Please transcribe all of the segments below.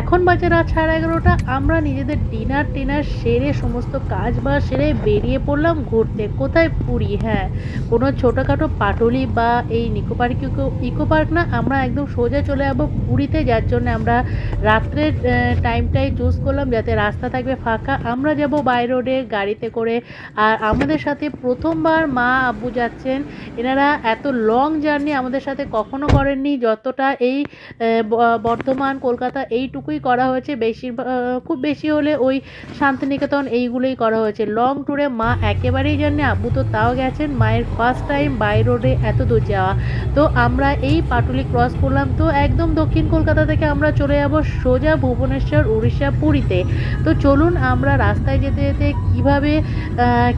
এখন বাজে রাত সাড়ে এগারোটা, আমরা নিজেদের ডিনার টিনার সেরে সমস্ত কাজ বা সেরে বেরিয়ে পড়লাম ঘুরতে। কোথায় পুরী? হ্যাঁ কোনো ছোটোখাটো পাটুলি বা এই নিকো পার্ক, ইকো পার্ক না, আমরা একদম সোজা চলে যাব পুরীতে, যার জন্য আমরা রাত্রের টাইমটাই চুজ করলাম, যাতে রাস্তা থাকবে ফাঁকা। আমরা যাব বাই রোডে গাড়িতে করে। আর আমাদের সাথে প্রথমবার মা আব্বু যাচ্ছেন। এনারা এত লং জার্নি আমাদের সাথে কখনো করেননি, যতটা এই বর্ধমান, কলকাতা এইটুকুই করা হয়েছে। বেশি খুব বেশি হলে ওই শান্তিনিকেতন এইগুলোই করা হয়েছে। লং ট্যুরে মা একেবারেই জানে আব্বু তো তাও গেছেন। মায়ের ফার্স্ট টাইম বাই রোডে এত দূর যাওয়া। তো আমরা এই পাটুলি ক্রস করলাম। তো একদম দক্ষিণ কলকাতা থেকে আমরা চলে যাব সোজা ভুবনেশ্বর, উড়িষ্যা, পুরীতে। তো চলুন আমরা রাস্তায় যেতে যেতে কীভাবে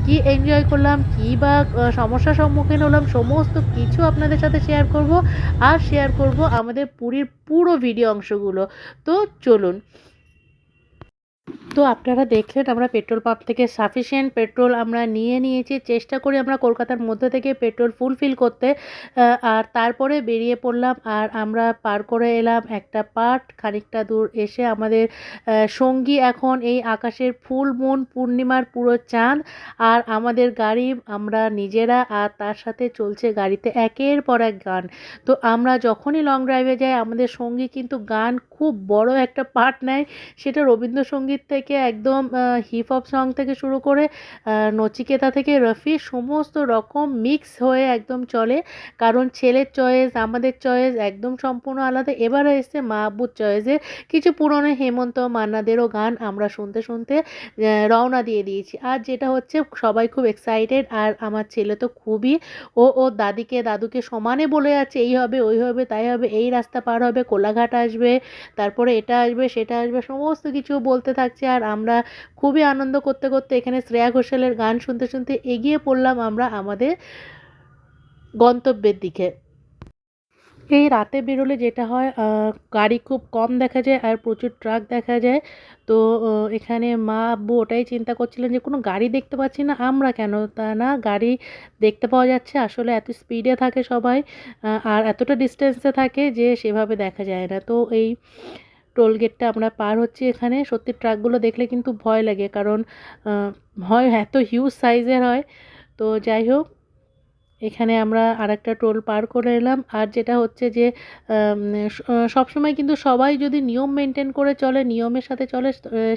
কি এনজয় করলাম, কী বা সমস্যার সম্মুখীন হলাম, সমস্ত কিছু আপনাদের সাথে শেয়ার করব। আর শেয়ার করব আমাদের পুরীর পুরো ভিডিও অংশগুলো। তো চলুন। তো আপনারা দেখলেন আমরা পেট্রোল পাম্প থেকে সাফিসিয়েন্ট পেট্রোল আমরা নিয়ে নিয়েছি। চেষ্টা করি আমরা কলকাতার মধ্যে থেকে পেট্রোল ফুলফিল করতে। আর তারপরে বেরিয়ে পড়লাম আর আমরা পার করে এলাম একটা পাট খানিকটা দূর এসে আমাদের সঙ্গী এখন এই আকাশের ফুল, মুন, পূর্ণিমার পুরো চাঁদ। আর আমাদের গাড়ি আমরা নিজেরা আর তার সাথে চলছে গাড়িতে একের পর এক গান। তো আমরা যখনই লং ড্রাইভে যাই, আমাদের সঙ্গী কিন্তু গান খুব বড় একটা পার্ট নেয়। সেটা রবীন্দ্রসঙ্গীত থেকে একদম হিপ হপ সং থেকে শুরু করে নচিকেতা থেকে রফি, সমস্ত রকম মিক্স হয়ে একদম চলে। কারণ ছেলের চয়েস আমাদের চয়েস একদম সম্পূর্ণ আলাদা। এবারে এসছে মা আব্বুর চয়েসে কিছু পুরনো হেমন্ত মান্নাদেরও গান আমরা শুনতে শুনতে রওনা দিয়ে দিয়েছি। আর যেটা হচ্ছে, সবাই খুব এক্সাইটেড আর আমার ছেলে তো খুবই, ও ও দাদিকে দাদুকে সমানে বলে যাচ্ছে, এই হবে, ওই হবে, তাই হবে, এই রাস্তা পার হবে, কোলাঘাট আসবে তারপরে এটা আসবে, সেটা আসবে, সমস্ত কিছু বলতে থাকছে। আর আমরা খুবই আনন্দ করতে করতে এখানে শ্রেয়া ঘোষালের গান শুনতে শুনতে এগিয়ে পড়লাম আমরা আমাদের গন্তব্যের দিকে। এই রাতে বেরোলে যেটা হয় গাড়ি খুব কম দেখা যায় আর প্রচুর ট্রাক দেখা যায়। তো এখানে মা আব্বু ওটাই চিন্তা করছিলেন যে, কোনো গাড়ি দেখতে পাচ্ছি না, আমরা কেন? তা না, গাড়ি দেখতে পাওয়া যাচ্ছে, আসলে এত স্পিডে থাকে সবাই আর এতটা ডিস্টেন্সে থাকে যে, সেভাবে দেখা যায় না। তো এই টোল গেটটা আমরা পার হচ্ছি এখানে। সত্যি ট্রাকগুলো দেখলে কিন্তু ভয় লাগে, কারণ হয় এত হিউজ সাইজের হয়। তো যাই হোক এখানে আমরা আরেকটা টোল পার করে এলাম। আর যেটা হচ্ছে যে সবসময় কিন্তু সবাই যদি নিয়ম মেনটেন করে চলে, নিয়মের সাথে চলে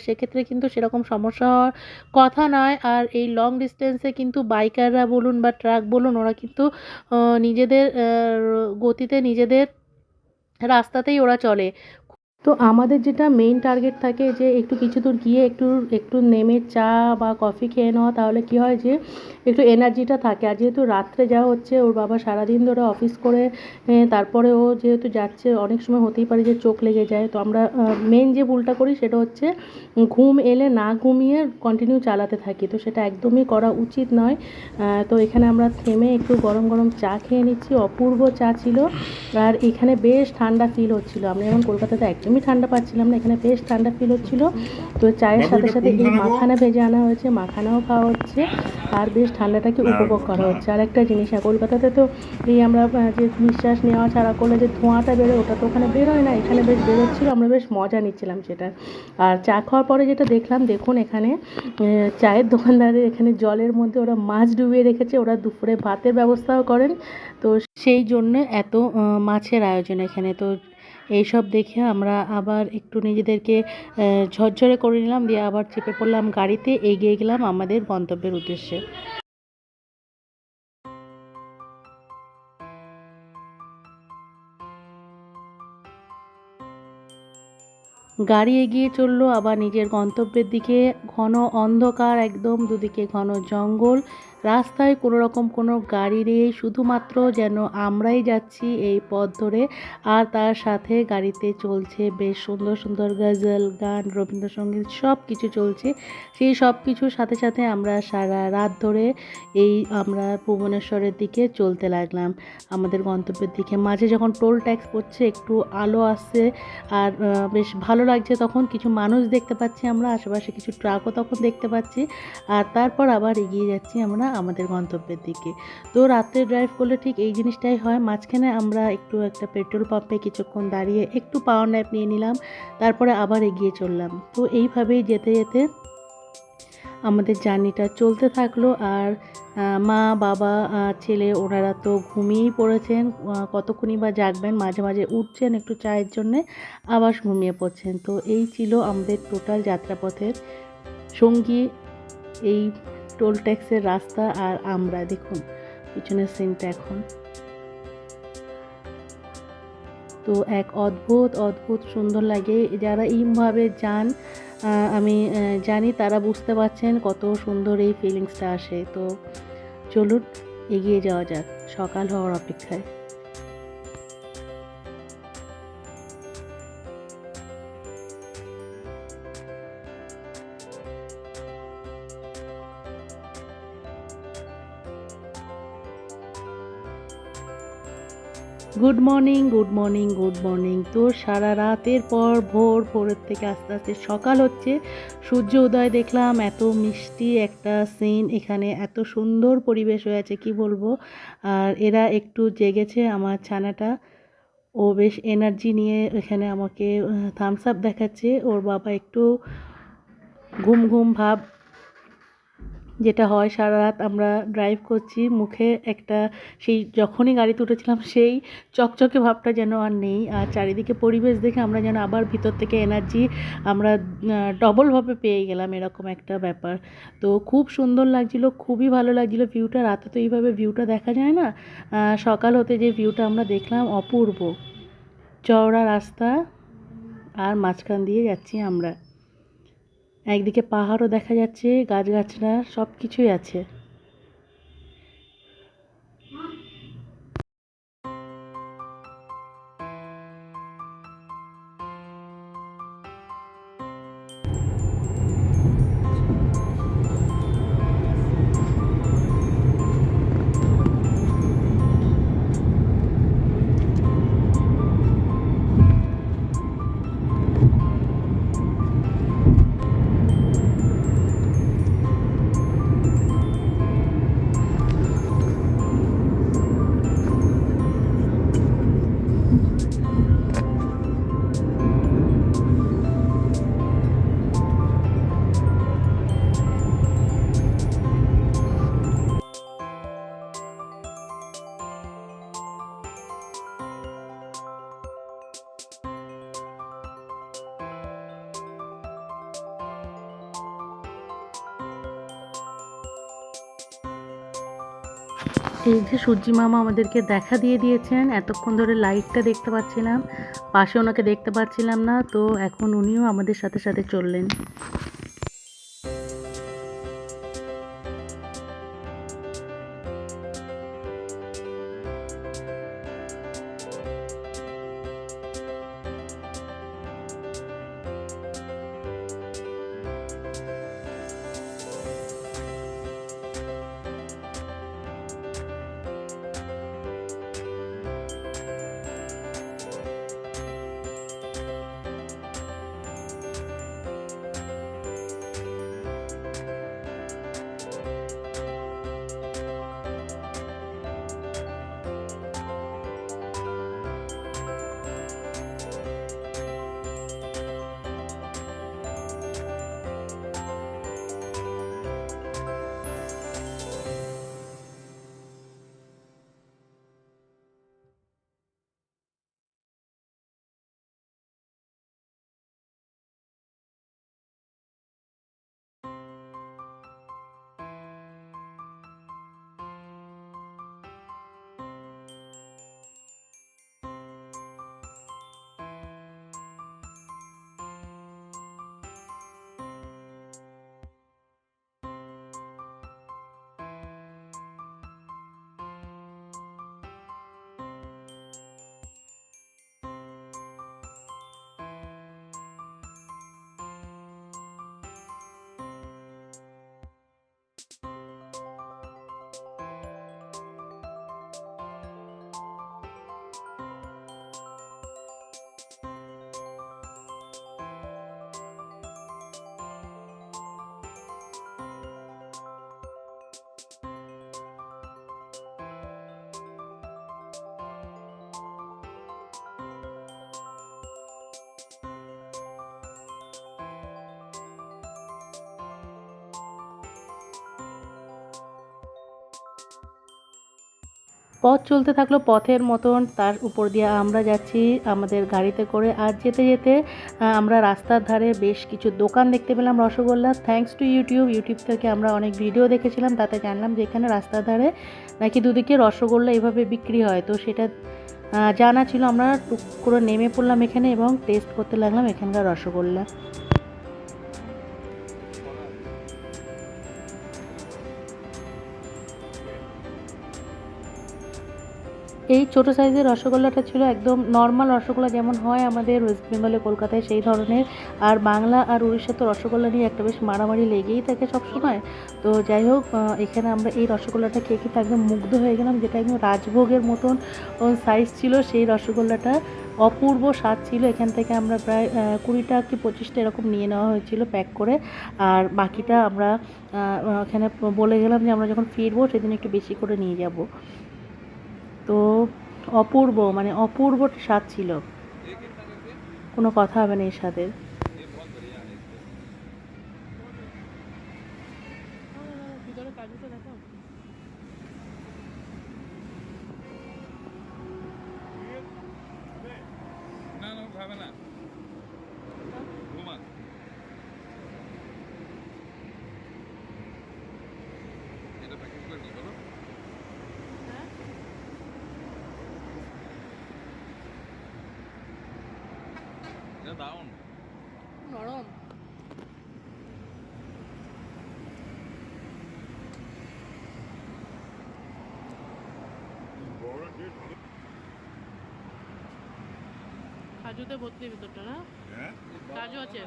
সেক্ষেত্রে কিন্তু সেরকম সমস্যা হওয়ার কথা নয়। আর এই লং ডিস্টেন্সে কিন্তু বাইকাররা বলুন বা ট্রাক বলুন, ওরা কিন্তু নিজেদের গতিতে নিজেদের রাস্তাতেই ওরা চলে। তো আমাদের যেটা মেইন টার্গেট থাকে যে একটু কিছু দূর গিয়ে একটু একটু নেমে চা বা কফি খেয়ে নেওয়া, তাহলে কি হয় যে একটু এনার্জিটা থাকে। আর যেহেতু রাত্রে যাওয়া হচ্ছে, ওর বাবা সারাদিন ধরে অফিস করে তারপরে ও যেহেতু যাচ্ছে, অনেক সময় হতেই পারে যে চোখ লেগে যায়। তো আমরা মেন যে ভুলটা করি সেটা হচ্ছে ঘুম এলে না ঘুমিয়ে কন্টিনিউ চালাতে থাকি। তো সেটা একদমই করা উচিত নয়। তো এখানে আমরা থেমে একটু গরম গরম চা খেয়ে নিচ্ছি। অপূর্ব চা ছিল। আর এখানে বেশ ঠান্ডা ফিল হচ্ছিল। আমরা এখন কলকাতাতে একদমই ঠান্ডা পাচ্ছিলাম না এখানে বেশ ঠান্ডা ফিল হচ্ছিল। তো চায়ের সাথে সাথে এই মাখানা ভেজে আনা হয়েছে মাখানাও খাওয়া হচ্ছে আর বেশ ঠান্ডাটাকে উপভোগ করা হচ্ছে। আর একটা জিনিস হ্যাঁ কলকাতাতে তো এই আমরা যে নিঃশ্বাস নেওয়া ছাড়া করলে যে ধোঁয়াটা বেরোয় ওটা তো ওখানে বেরোয় না এখানে বেশ বেরোচ্ছিল আমরা বেশ মজা নিচ্ছিলাম সেটা। আর চা খাওয়ার পরে যেটা দেখলাম দেখুন এখানে চায়ের দোকানদারের এখানে জলের মধ্যে ওরা মাছ ডুবিয়ে রেখেছে ওরা দুপুরে ভাতের ব্যবস্থাও করেন। তো সেই জন্য এত মাছের আয়োজন এখানে। তো এইসব দেখে আমরা আবার একটু নিজেদেরকে ঝরঝরে করে নিলাম, দিয়ে আবার চেপে পড়লাম গাড়িতে, এগিয়ে গেলাম আমাদের গন্তব্যের উদ্দেশ্যে। গাড়ি এগিয়ে চলল আবার নিজের গন্তব্যের দিকে, ঘন অন্ধকার একদম দুদিকে ঘন জঙ্গল রাস্তায় কোনো রকম কোনো গাড়ি নেই, শুধুমাত্র যেন আমরাই যাচ্ছি এই পথ ধরে। আর তার সাথে গাড়িতে চলছে বেশ সুন্দর সুন্দর গজল, গান, রবীন্দ্রসঙ্গীত সব কিছু চলছে। সেই সব কিছুর সাথে সাথে আমরা সারা রাত ধরে এই আমরা ভুবনেশ্বরের দিকে চলতে লাগলাম। আমাদের গন্তব্যের দিকে। মাঝে যখন টোল ট্যাক্স পড়ছে, একটু আলো আসছে আর বেশ ভালো লাগছে তখন। কিছু মানুষ দেখতে পাচ্ছি আমরা, আশেপাশে কিছু ট্রাকও তখন দেখতে পাচ্ছি। আর তারপর আবার এগিয়ে যাচ্ছি আমরা রওনা আমাদের গন্তব্যের দিকে। তো রাত্রে ড্রাইভ করলে ঠিক এই জিনিসটাই হয়। মাঝখানে আমরা একটু একটা পেট্রোল পাম্পে কিছুক্ষণ দাঁড়িয়ে একটু পাওয়ার ন্যাপ নিয়ে নিলাম, তারপরে আবার এগিয়ে চললাম। তো এইভাবেই যেতে যেতে আমাদের জার্নিটা চলতে থাকল। আর মা, বাবা ছেলে ওনারা তো ঘুমিয়েই পড়েছেন। কতক্ষণই বা জাগবেন, মাঝে মাঝে উঠছেন একটু চায়ের জন্যে, আবার ঘুমিয়ে পড়ছেন। তো এই ছিল আমাদের টোটাল যাত্রাপথের সঙ্গী। এই টোল ট্যাক্সের রাস্তা আর আমরা দেখুন, পিছনের সিনটা এখন। তো এক অদ্ভুত অদ্ভুত সুন্দর লাগে। যারা এইভাবে যান আমি জানি তারা বুঝতে পারছেন কত সুন্দর এই ফিলিংসটা আসে। তো চলুন, এগিয়ে যাওয়া যাক। সকাল হওয়ার অপেক্ষায়। Good morning good morning good morning তো সারা রাতের পর ভোর, ভোরের থেকে আস্তে আস্তে সকাল হচ্ছে। সূর্য উদয় দেখলাম, এত মিষ্টি একটা সিন এখানে এত সুন্দর পরিবেশ হয়ে আছে, কি বলব? আর এরা একটু জেগেছে আমার ছানাটা। ও বেশ এনার্জি নিয়ে এখানে আমাকে থামস আপ দেখাচ্ছে। ওর বাবা একটু ঘুম ঘুম ভাব যেটা হয় সারা রাত আমরা ড্রাইভ করছি, মুখে একটা সেই যখনই গাড়িতে উঠেছিলাম সেই চকচকে ভাবটা যেন আর নেই। আর চারিদিকে পরিবেশ দেখে আমরা যেন আবার ভিতর থেকে এনার্জি আমরা ডবলভাবে পেয়ে গেলাম এরকম একটা ব্যাপার। তো খুব সুন্দর লাগছিল, খুবই ভালো লাগছিল ভিউটা রাতে তো এইভাবে ভিউটা দেখা যায় না। সকাল হতে যে ভিউটা আমরা দেখলাম অপূর্ব। চওড়া রাস্তা আর মাঝখান দিয়ে যাচ্ছি আমরা। একদিকে পাহাড়ও দেখা যাচ্ছে গাছগাছরা সব কিছুই আছে। এই যে সূর্যি মামা আমাদেরকে দেখা দিয়ে দিয়েছেন, এতক্ষণ ধরে লাইটটা দেখতে পাচ্ছিলাম, পাশে ওনাকে দেখতে পাচ্ছিলাম না, তো এখন উনিও আমাদের সাথে সাথে চললেন। あ! পথ চলতে থাকল পথের মতন, তার উপর দিয়ে আমরা যাচ্ছি আমাদের গাড়িতে করে। আর যেতে যেতে আমরা রাস্তার ধারে বেশ কিছু দোকান দেখতে পেলাম rasgulla. Thanks to YouTube YouTube থেকে আমরা অনেক ভিডিও দেখেছিলাম, তাতে জানলাম যে এখানে রাস্তার ধারে নাকি দুদিকে রসগোল্লা এভাবে বিক্রি হয়। তো সেটা জানা ছিল আমরা, টুক করে নেমে পড়লাম এখানে এবং টেস্ট করতে লাগলাম এখানকার রসগোল্লা। এই ছোটো সাইজের রসগোল্লাটা ছিল একদম নর্মাল রসগোল্লা যেমন হয় আমাদের ওয়েস্ট বেঙ্গলে কলকাতায় সেই ধরনের। আর বাংলা আর উড়িষ্যা তো রসগোল্লা নিয়ে একটা বেশ মারামারি লেগেই থাকে সবসময়। তো যাই হোক এখানে আমরা এই রসগোল্লাটা খেয়ে খেতে একদম মুগ্ধ হয়ে গেলাম, যেটা একদম রাজভোগের মতন সাইজ ছিল। সেই রসগোল্লাটা অপূর্ব স্বাদ ছিল। এখান থেকে আমরা প্রায় কুড়িটা কি পঁচিশটা এরকম নিয়ে নেওয়া হয়েছিল প্যাক করে। আর বাকিটা আমরা এখানে বলে গেলাম যে আমরা যখন ফিরবো সেদিন একটু বেশি করে নিয়ে যাব। তো অপূর্ব মানে অপূর্ব স্বাদ ছিল। কোনো কথা হবে না এর সাথে না না ও খাবে না ঘুমান এটা প্যাকেট করে দিই বলো এটা দারুণ নরম কাজুতে ভর্তি ভিতরটা না? হ্যাঁ? কাজু আছে?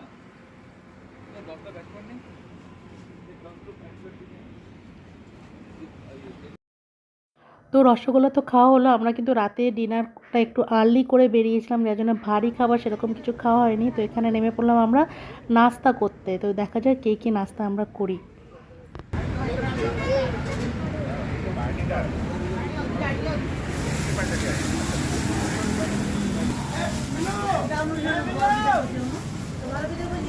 তো রসগোল্লা তো খাওয়া হলো আমরা কিন্তু রাতে ডিনারটা একটু আর্লি করে বেরিয়েছিলাম যার জন্য ভারী খাবার সেরকম কিছু খাওয়া হয়নি। তো এখানে নেমে পড়লাম আমরা নাস্তা করতে। তো দেখা যায় কে কী নাস্তা আমরা করি।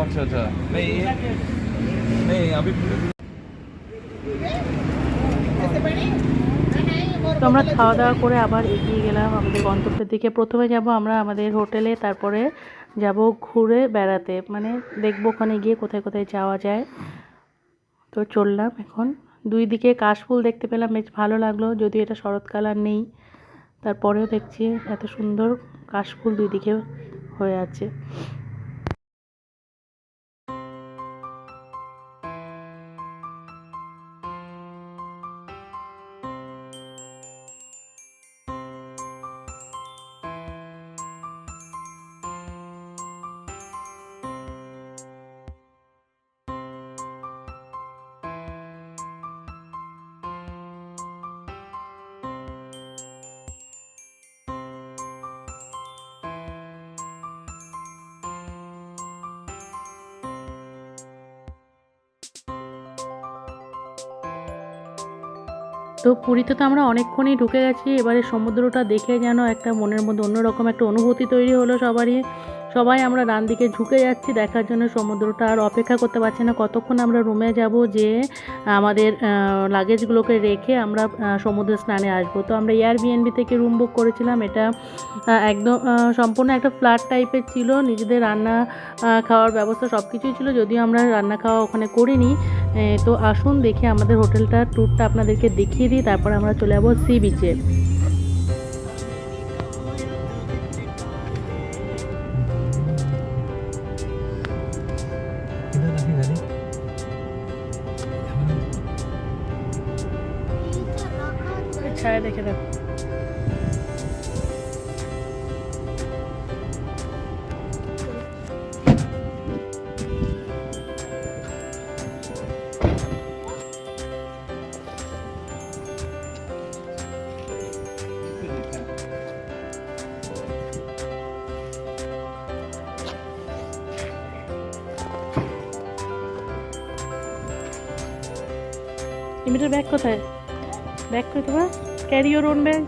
अच्छा अच्छा नहीं ये नहीं अभी তো আমরা খাওয়া দাওয়া করে আবার এগিয়ে গেলাম আমাদের গন্তব্যের দিকে প্রথমে যাব আমরা আমাদের হোটেলে তারপরে যাব ঘুরে বেড়াতে মানে দেখবো ওখানে গিয়ে কোথায় কোথায় যাওয়া যায় তো চললাম এখন দুই দিকে কাশফুল দেখতে পেলাম বেশ ভালো লাগলো যদিও এটা শরৎকাল আর নেই তারপরেও দেখছি এত সুন্দর কাশফুল দুই দিকে হয়ে আছে তো পুরীতে তো আমরা অনেকক্ষণই ঢুকে গেছি, এবারে সমুদ্রটা দেখে যেন একটা মনের মধ্যে অন্যরকম একটা অনুভূতি তৈরি হলো সবারই। সবাই আমরা ডান দিকে ঝুঁকে যাচ্ছি, দেখার জন্য সমুদ্রটা আর অপেক্ষা করতে পারছি না। কতক্ষণ আমরা রুমে যাব যে আমাদের লাগেজগুলোকে রেখে আমরা সমুদ্র স্নানে আসব। তো আমরা এয়ারবিএনবি থেকে রুম বুক করেছিলাম। এটা একদম সম্পূর্ণ একটা ফ্ল্যাট টাইপের ছিল। নিজেদের রান্না খাওয়ার ব্যবস্থা সব কিছুই ছিল। যদিও আমরা রান্না খাওয়া ওখানে করিনি। তো আসুন দেখে আমাদের হোটেলটার ট্যুরটা আপনাদেরকে দেখিয়ে দিই। তারপর আমরা চলে যাব সি বিচে ব্যাগ কোথায়? ব্যাগ কোথায় তোমার? ক্যারি ইউর ওন ব্যাগ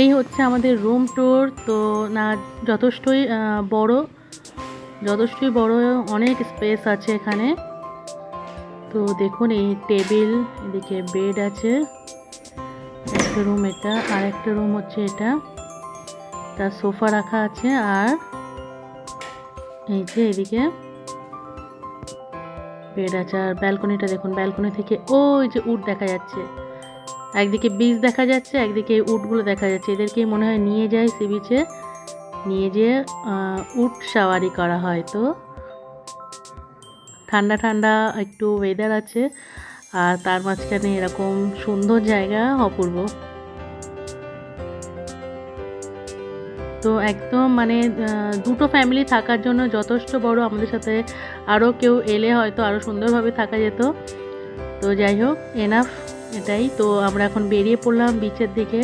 এই হচ্ছে আমাদের রুম ট্যুর তো না, যথেষ্টই বড় যথেষ্টই বড় অনেক স্পেস আছে এখানে। তো দেখুন, এই টেবিল এদিকে বেড আছে, একটা রুম এটা, আর একটা রুম হচ্ছে এটা। তার সোফা রাখা আছে, আর এই যে এদিকে বেড আছে, আর ব্যালকনিটা দেখুন ব্যালকনি থেকে ওই যে উড দেখা যাচ্ছে। একদিকে বীজ দেখা যাচ্ছে, একদিকে উটগুলো দেখা যাচ্ছে। এদেরকে মনে হয় নিয়ে যায় সি বিচে নিয়ে যেয়ে উট সাওয়ারি করা হয় তো। ঠান্ডা ঠান্ডা একটু ওয়েদার আছে আর তার মাঝখানে এরকম সুন্দর জায়গা অপূর্ব। তো একদম মানে দুটো ফ্যামিলি থাকার জন্য যথেষ্ট বড় আমাদের সাথে আরও কেউ এলে হয়তো আরও সুন্দরভাবে থাকা যেত। তো যাই হোক এনাফ এটাই। তো আমরা এখন বেরিয়ে পড়লাম বিচের দিকে।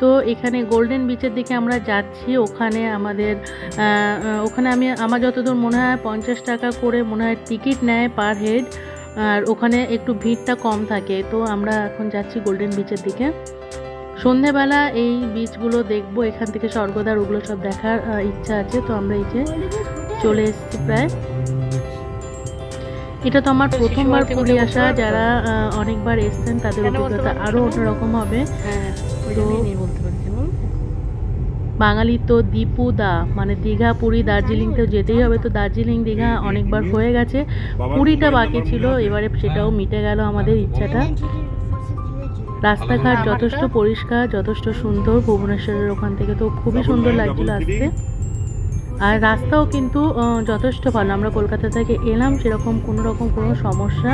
তো এখানে গোল্ডেন বিচের দিকে আমরা যাচ্ছি। ওখানে আমাদের ওখানে আমি, আমার যতদূর মনে হয় পঞ্চাশ টাকা করে মনে হয় টিকিট নেয় পার হেড আর ওখানে একটু ভিড়টা কম থাকে। তো আমরা এখন যাচ্ছি গোল্ডেন বিচের দিকে। সন্ধেবেলা এই বিচগুলো দেখব। এখান থেকে স্বর্গদার ওগুলো সব দেখার ইচ্ছা আছে। তো আমরা এই যে চলে এসেছি প্রায়। এটা তো আমার প্রথমবার পুরী আসা। যারা অনেকবার এসছেন তাদের অভিজ্ঞতা আরও অন্যরকম হবে। হ্যাঁ তো- বাঙালি তো দীপুদা মানে দীঘা পুরী দার্জিলিং তো যেতেই হবে। তো দার্জিলিং দীঘা অনেকবার হয়ে গেছে। পুরীটা বাকি ছিল এবারে সেটাও মিটে গেল আমাদের ইচ্ছাটা। রাস্তাঘাট যথেষ্ট পরিষ্কার যথেষ্ট সুন্দর। ভুবনেশ্বরের ওখান থেকে তো খুবই সুন্দর লাগছিল আসতে আর রাস্তাও কিন্তু যথেষ্ট ভালো। আমরা কলকাতা থেকে এলাম সেরকম কোনো রকম কোনো সমস্যা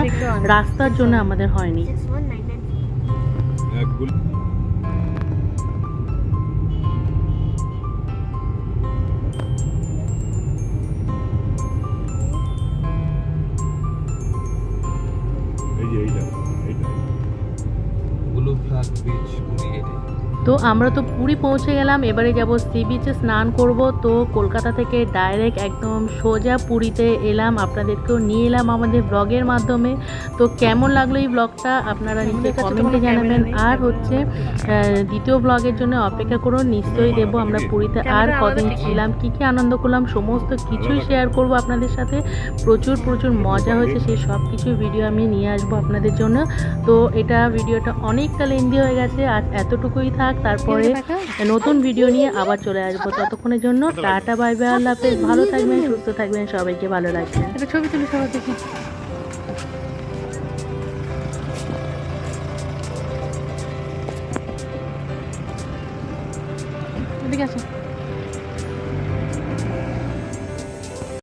রাস্তার জন্য আমাদের হয়নি। একগুলো এই যে তো আমরা তো পুরী পৌঁছে গেলাম এবারে যাব সি বিচে স্নান করব। তো কলকাতা থেকে ডাইরেক্ট একদম সোজা পুরীতে এলাম আপনাদেরকেও নিয়ে এলাম আমাদের ব্লগের মাধ্যমে। তো কেমন লাগল এই ব্লগটা? আপনারা নিচে কমেন্টে জানাবেন। আর হচ্ছে দ্বিতীয় ব্লগের জন্য অপেক্ষা করুন নিশ্চয়ই দেবো। আমরা পুরীতে আর কদিন ছিলাম কি কি আনন্দ করলাম সমস্ত কিছুই শেয়ার করব আপনাদের সাথে। প্রচুর প্রচুর মজা হয়েছে সেই সব কিছু ভিডিও আমি নিয়ে আসব আপনাদের জন্য। তো এটা ভিডিওটা অনেকটা লেন্দি হয়ে গেছে আর এতটুকুই থাক। তারপরে নতুন ভিডিও নিয়ে আবার চলে আসব। ততক্ষণের জন্য টাটা বাই বাই আল্লাহ ভালো থাকবেন সুস্থ থাকবেন সবাইকে ভালো লাগবে ছবি তুলি সবাই দেখি।